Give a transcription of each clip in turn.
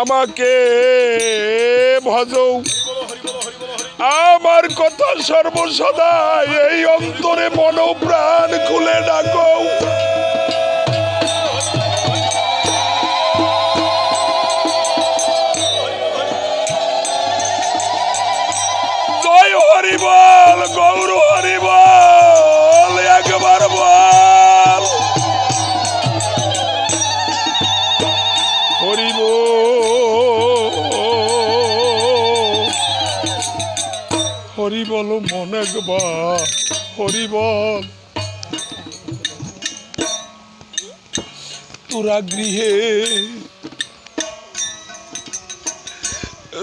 আমাকে ভজৌ। আমার কথা সর্বসদা এই অন্তরে মনোপ্রাণ খুলে ডাকো। জয় হরি বল, গৌর হরি বল, একবার বল। হরি হরি বল মন হরি বল তোরা গৃহে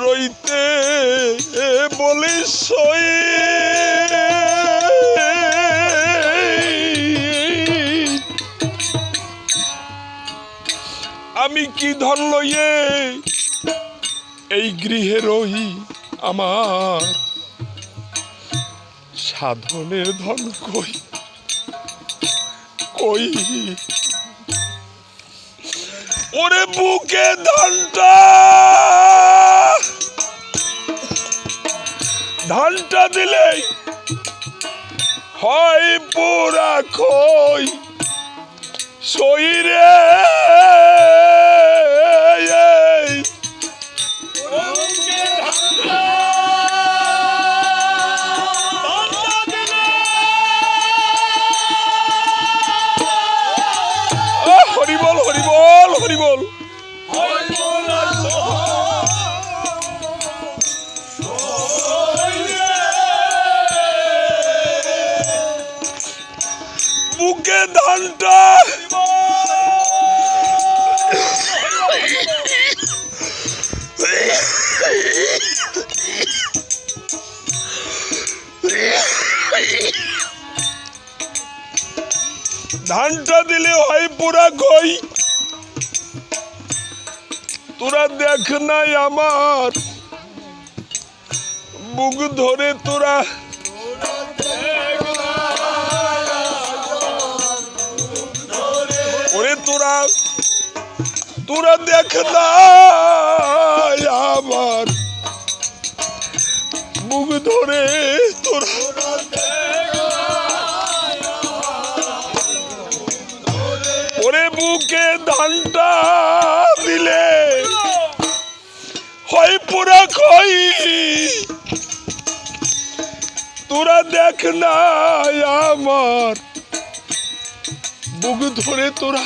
রইতে বলিস সই। আমি কি ধন লইয়ে এই গৃহে রহি আমার। সাধনের ধন কই? কই? ওরে বুকে ধানটা! ধানটা দিলে হয় পুরা খই। শরীরে ধানটা দিলে হয় পুরা গই। তোরা দেখ নাই আমার। বুক ধরে তোরা ওরে তোরা তোরা দেখ নাই আমার। বুক ধরে তোরা ধানটা দিলে। হয় পুরা কই তোরা দেখ না আমার। বুক ধরে তোরা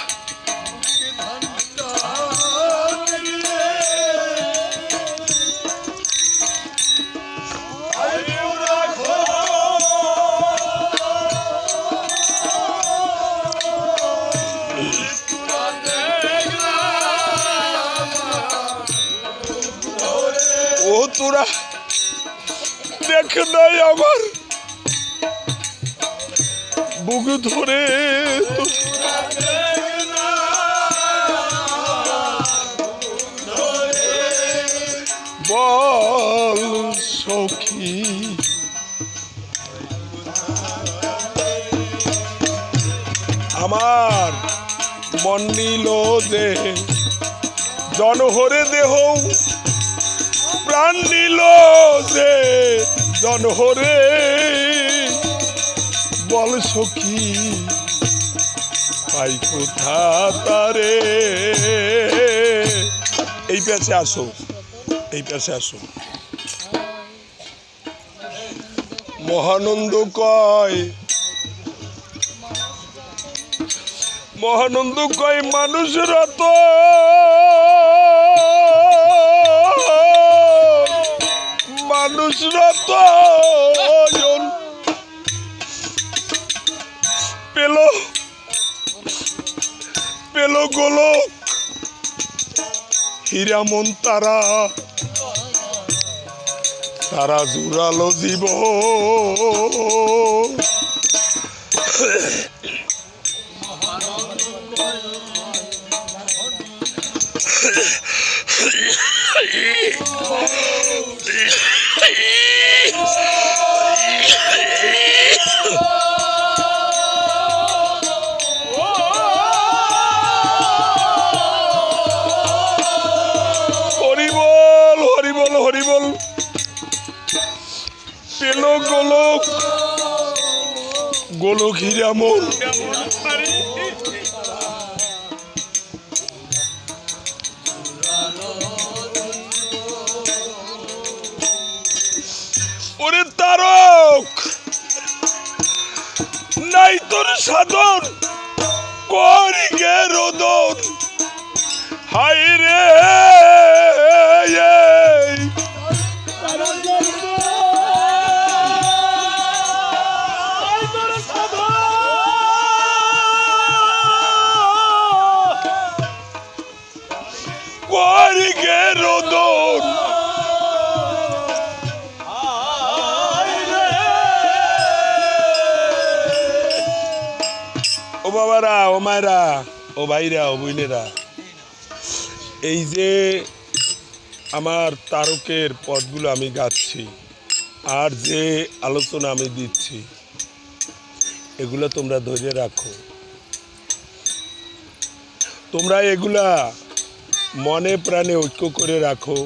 নাই আমার বুক ধরে বল সখী। আমার মন নিল যে জনহরে দেহ, প্রাণ নিল যে জনহরে বল সখী, পাই কোথা তারে? এই পাশে আসো, এই পাশে আসো। মহানন্দ কয় মহানন্দ কয়, মানুষরা তো মানুষ রত পেল পেল গোলক হীরামন তারা। তারা জুড়ালো জীব গোলক হিরামন ওরে তারক! নাই তোর সাধন করি গে রোদন? হাই রে! বাবারা, ও মায়েরা, ও ভাইরা, ও বোনেরা। এই যে আমার তারকের পদগুলো আমি গাচ্ছি, আর যে আলোচনা আমি দিচ্ছি, এগুলো তোমরা ধরে রাখো। তোমরা এগুলা মনে প্রাণে ঐক্য করে রাখো,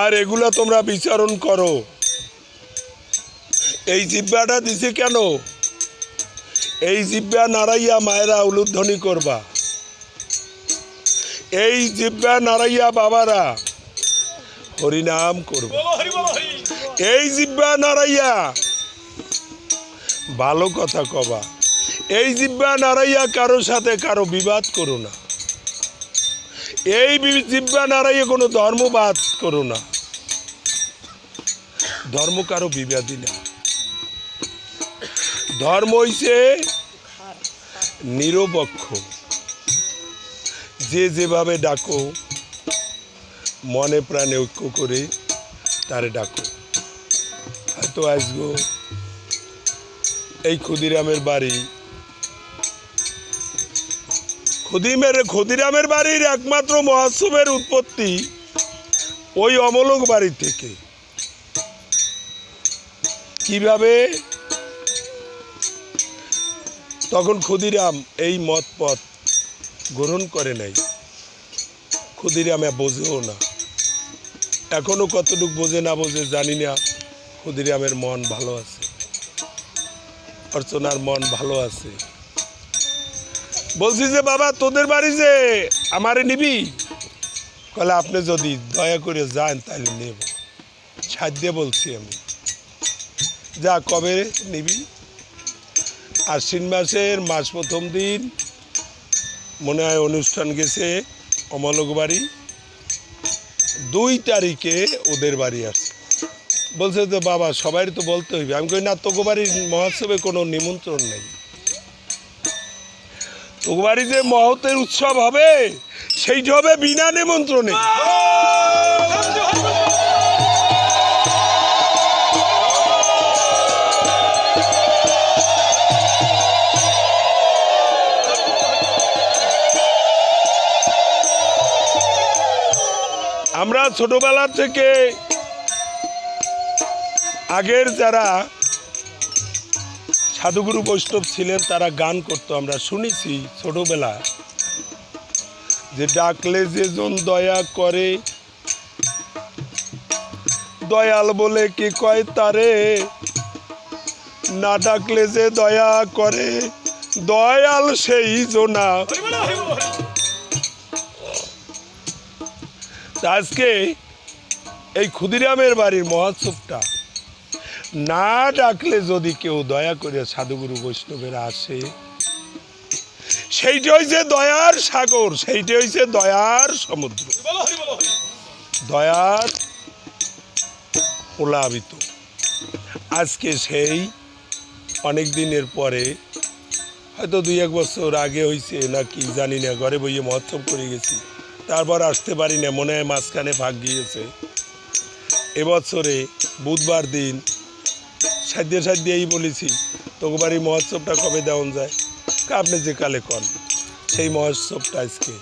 আর এগুলা তোমরা বিচারণ করো। এই জিব্বাটা দিছে কেন? এই জিব্বা নাড়াইয়া মায়েরা উলুধ্বনি করবা। এই জিব্বা নাড়াইয়া বাবারা হরিনাম করবা। এই জিব্বা নাড়াইয়া ভালো কথা কবা। এই জিব্বা নাড়াইয়া কারও সাথে কারও বিবাদ করো না। এই জিব্বা নাড়াইয়া কোনো ধর্মবাদ করো না। ধর্ম কারও বিবাদী না। ধর্ম হইছে নিরপেক্ষ। যে যেভাবে ডাকো, মনে প্রাণে ঐক্য করে তারে ডাকো। হয়তো আসব এই ক্ষুদিরামের বাড়ি, ক্ষুদিমের, ক্ষুদিরামের বাড়ির একমাত্র মহোৎসবের উৎপত্তি ওই অমলক বাড়ি থেকে। কীভাবে তখন ক্ষুদিরাম এই মত পথ গ্রহণ করে নাই। ক্ষুদিরামে বোঝেও না। এখনও কতটুক বোঝে না বোঝে জানি না। ক্ষুদিরামের মন ভালো আছে। অর্চনার মন ভালো আছে। বলছি যে, বাবা, তোদের বাড়ি যে আমারে নিবি? কলে, আপনি যদি দয়া করে যান তাহলে নেব। সাধ্য বলছি আমি। যা, কবে নিবি? আশ্বিন মাসের মাস প্রথম দিন, মনে হয় অনুষ্ঠান গেছে অমলক বাড়ি। দুই তারিখে ওদের বাড়ি আসছে বলছে তো বাবা, সবাই তো বলতে হইবে। আমি কই, না তোকে বাড়ির মহোৎসবে কোনো নিমন্ত্রণ নেই। তোকে বাড়ি যে মহতের উৎসব হবে সেইটা হবে বিনা নিমন্ত্রণে। আমরা ছোটবেলা থেকে আগের যারা সাধুগুরু বৈষ্ণব ছিলেন, তারা গান করতো। আমরা শুনেছি ছোটবেলা যে ডাকলে যে জন দয়া করে, দয়াল বলে কি কয় তারে? না ডাকলে যে দয়া করে, দয়াল সেই জনা। আজকে এই ক্ষুদিরামের বাড়ির মহোৎসবটা না ডাকলে যদি কেউ দয়া করে সাধুগুরু বৈষ্ণবেরা আসে সেইটা হইছে দয়ার সাগর সেইটা হইছে দয়ার সমুদ্র। দয়ার ওলাবিত। আজকে সেই অনেক দিনের পরে হয়তো দুই এক বছর আগে হয়েছে নাকি জানি না ঘরে বইয়ে মহোৎসব করে গেছি। তারপর আসতে পারি না মনে হয় মাঝখানে ভাগ গিয়েছে। এবছরে বুধবার দিন সাধ্য সাধ্য এই বলেছি, তোকে বাড়ি মহোৎসবটা কবে দেওয়া যায়? কা আপনি যে কালে কন, সেই মহোৎসবটা আজকে।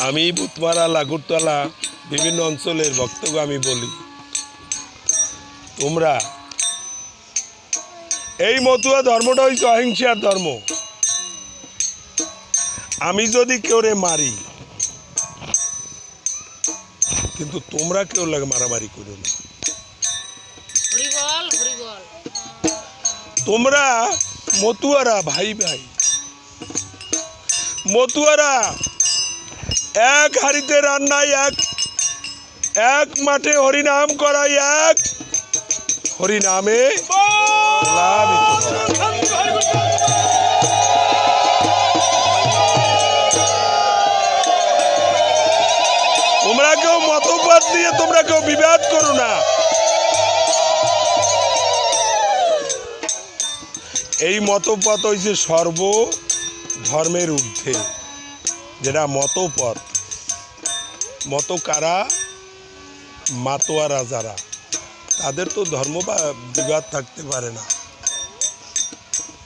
আমি বুধমারা লাগুরতলা, বিভিন্ন অঞ্চলের বক্তব্য আমি বলি। তোমরা, এই মতুয়া ধর্মটা হচ্ছে অহিংসার ধর্ম। আমি যদি কেউ রে মারি কিন্তু তোমরা কেউ লাগে মারামারি করো না। তোমরা মতুয়ারা ভাই ভাই মতুয়ারা এক হাড়িতে রান্নায় এক এক মাঠে হরিনাম করাই এক হরিনামে মতবাদ দিয়ে তোমরা কেউ বিবাদ করো না। এই মতপথ হয়েছে সর্ব ধর্মের ঊর্ধ্বে, যেটা মতপথ। মত কারা? মাতোয়ারা যারা তাদের তো ধর্ম বা বিবাদ থাকতে পারে না।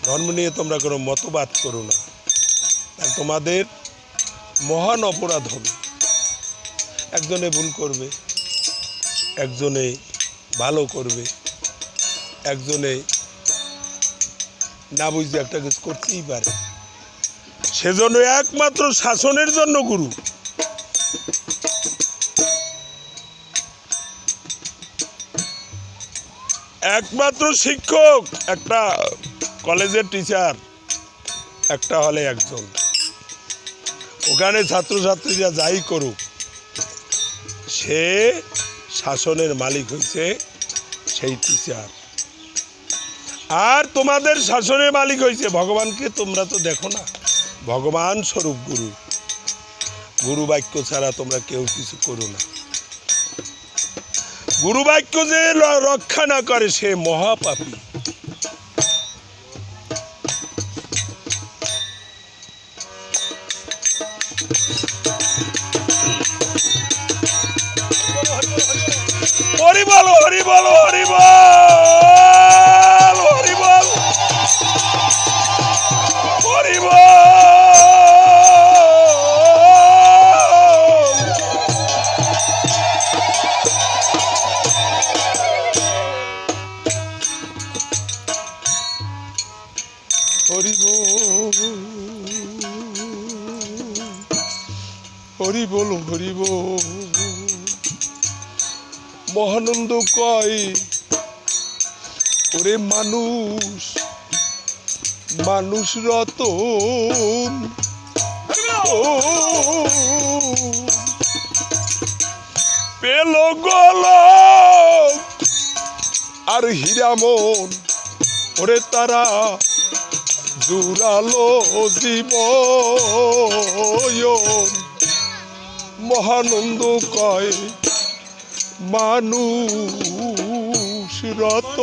ধর্ম নিয়ে তোমরা কোনো মতবাদ করো না। তোমাদের মহান অপরাধ হবে। একজনে ভুল করবে, একজনে ভালো করবে, একজনে না বুঝতে একটা কিছু করতেই পারে। সেজন্য একমাত্র শাসনের জন্য গুরু। একমাত্র শিক্ষক, একটা কলেজের টিচার, একটা হলে একজন। ওখানে ছাত্রছাত্রীরা যাই করুক সে শাসনের মালিক হয়েছে সেই টিচার। আর তোমাদের শাসনের মালিক হয়েছে ভগবানকে তোমরা তো দেখো না। ভগবান স্বরূপ গুরু। গুরু বাক্য ছাড়া তোমরা কেউ কিছু করো না। গুরু বাক্য যে রক্ষা না করে সে মহাপাপী। কয়, ওরে মানুষ মানুষ রতন। পেল গল আর হীরামন ওরে তারা জুড়ালো জীব মহানন্দ কয় মানুষ রত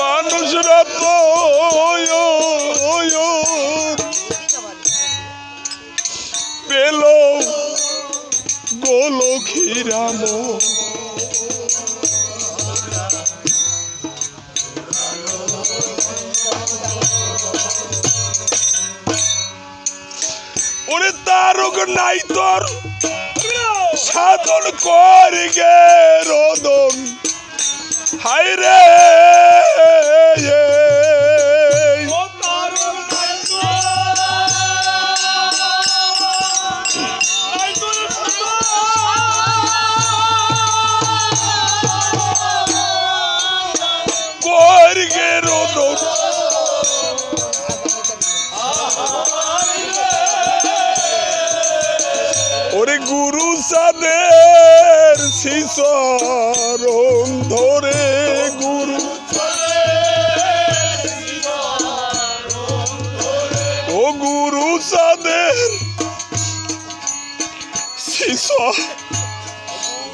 মানুষ রত পেল গোলক্ষীরাম। ওরে তারক নাই তোর। সাধন করি গে রোদন। হাই রে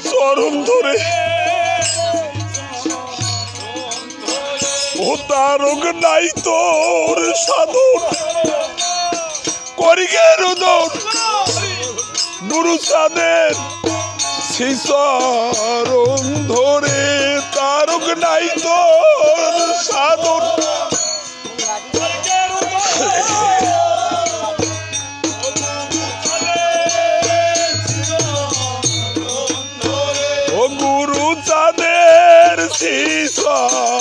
চরণ ধরে। তারক নাই তোর সাধন। করিগে রোদন। গুরু সাদের শিশরণ ধরে তারক নাই তোর Oh.